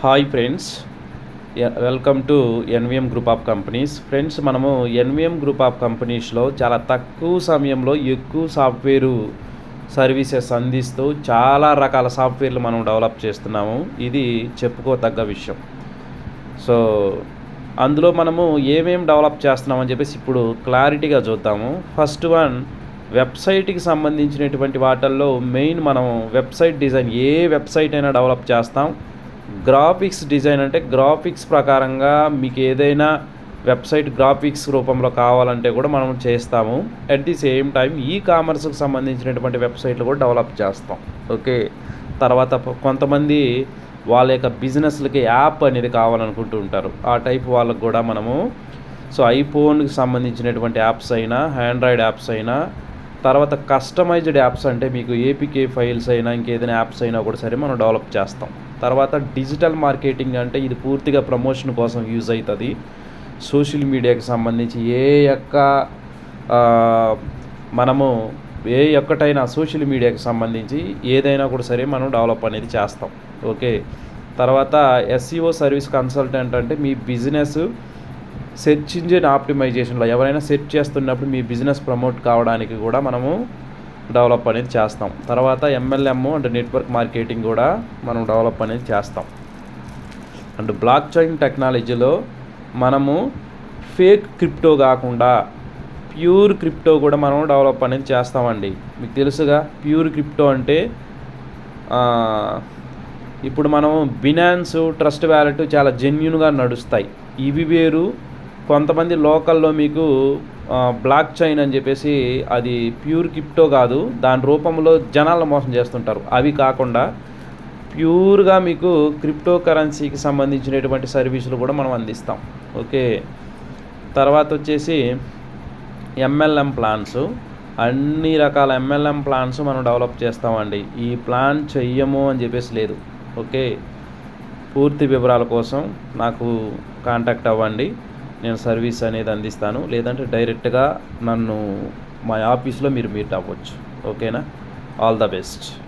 Hi friends. Welcome to NVM group of companies. Friends మనము NVM group of కంపెనీస్లో చాలా తక్కువ సమయంలో ఎక్కువ సాఫ్ట్వేరు సర్వీసెస్ అందిస్తూ చాలా రకాల సాఫ్ట్వేర్లు మనం డెవలప్ చేస్తున్నాము. ఇది చెప్పుకోతగ్గ విషయం. సో అందులో మనము ఏమేమి డెవలప్ చేస్తున్నామని చెప్పేసి ఇప్పుడు క్లారిటీగా చూద్దాము. ఫస్ట్ వన్ వెబ్సైట్కి సంబంధించినటువంటి వాటల్లో మెయిన్ మనం వెబ్సైట్ డిజైన్ ఏ వెబ్సైట్ అయినా డెవలప్ చేస్తాం. గ్రాఫిక్స్ డిజైన్ అంటే గ్రాఫిక్స్ ప్రకారంగా మీకు ఏదైనా వెబ్సైట్ గ్రాఫిక్స్ రూపంలో కావాలంటే కూడా మనం చేస్తాము. అట్ ది సేమ్ టైం ఈ కామర్స్కి సంబంధించినటువంటి వెబ్సైట్లు కూడా డెవలప్ చేస్తాం. ఓకే? తర్వాత కొంతమంది వాళ్ళ యొక్క బిజినెస్లకి యాప్ అనేది కావాలనుకుంటూ ఉంటారు. ఆ టైప్ వాళ్ళకు కూడా మనము సో ఐఫోన్కి సంబంధించినటువంటి యాప్స్ అయినా ఆండ్రాయిడ్ యాప్స్ అయినా తర్వాత కస్టమైజ్డ్ యాప్స్ అంటే మీకు ఏపీకే ఫైల్స్ అయినా ఇంకేదైనా యాప్స్ అయినా కూడా సరే మనం డెవలప్ చేస్తాం. తర్వాత డిజిటల్ మార్కెటింగ్ అంటే ఇది పూర్తిగా ప్రమోషన్ కోసం యూజ్ అవుతుంది సోషల్ మీడియాకి సంబంధించి ఏ యొక్క మనము ఏ ఒక్కటైనా సోషల్ మీడియాకి సంబంధించి ఏదైనా కూడా సరే మనం డెవలప్ అనేది చేస్తాం. ఓకే తర్వాత ఎస్ఈఓ సర్వీస్ కన్సల్టెంట్ అంటే మీ బిజినెస్ సెర్చ్ ఇంజిన్ ఆప్టిమైజేషన్లో ఎవరైనా సెర్చ్ చేస్తున్నప్పుడు మీ బిజినెస్ ప్రమోట్ కావడానికి కూడా మనము డెవలప్ అనేది చేస్తాం. తర్వాత ఎంఎల్ఎం అంటే నెట్వర్క్ మార్కెటింగ్ కూడా మనం డెవలప్ అనేది చేస్తాం. అండ్ బ్లాక్ చైన్ టెక్నాలజీలో మనము ఫేక్ క్రిప్టో కాకుండా ప్యూర్ క్రిప్టో కూడా మనం డెవలప్ అనేది చేస్తామండి. మీకు తెలుసుగా ప్యూర్ క్రిప్టో అంటే ఇప్పుడు మనం బినాన్స్ ట్రస్ట్ వ్యాలెట్ చాలా జెన్యున్గా నడుస్తాయి. ఇవి వేరు కొంతమంది లోకల్లో మీకు బ్లాక్ చైన్ అని చెప్పేసి అది ప్యూర్ క్రిప్టో కాదు. దాని రూపంలో జనాలను మోసం చేస్తుంటారు. అవి కాకుండా ప్యూర్గా మీకు క్రిప్టో కరెన్సీకి సంబంధించినటువంటి సర్వీసులు కూడా మనం అందిస్తాం. ఓకే. తర్వాత వచ్చేసి ఎంఎల్ఎం ప్లాన్స్. అన్ని రకాల ఎంఎల్ఎం ప్లాన్స్ మనం డెవలప్ చేస్తామండి. ఈ ప్లాన్ చెయ్యము అని చెప్పేసి లేదు. ఓకే. పూర్తి వివరాల కోసం నాకు కాంటాక్ట్ అవ్వండి. నేను సర్వీస్ అనేది అందిస్తాను. లేదంటే డైరెక్ట్గా నన్ను మా ఆఫీస్లో మీరు మీట్ అవ్వచ్చు. ఓకేనా? All the best.